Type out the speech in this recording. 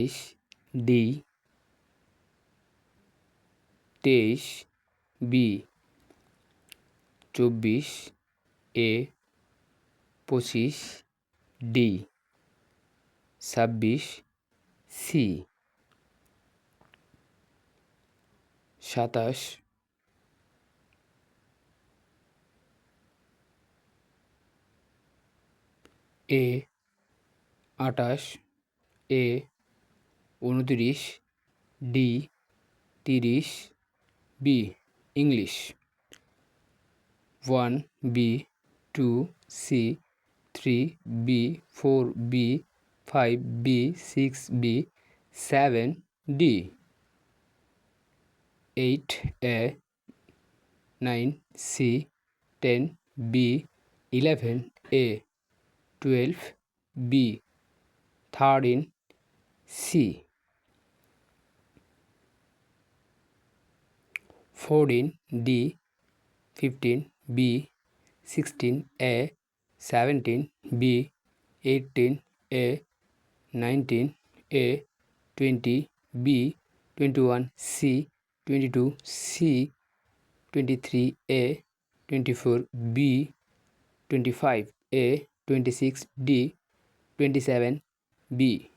তেইশ ডি তেইশ বি চব্বিশ এ পঁচিশ ডি ছাব্বিশ সি সাতাশ এ আটাশ এ উনতিরিশ ডি, তিরিশ, B, English. One, B, two, C, three, B, four, B, five, B, six, B, seven, D. Eight, A, nine, C, ten, B, eleven, A, twelve, B, thirteen, C. fourteen, D, fifteen, B, sixteen, A, seventeen, B, eighteen, A, nineteen, A, twenty, B, twenty-one, C, twenty-two, C, twenty-three, A, twenty-four, B, twenty-five, A, twenty-six, D, twenty-seven, B.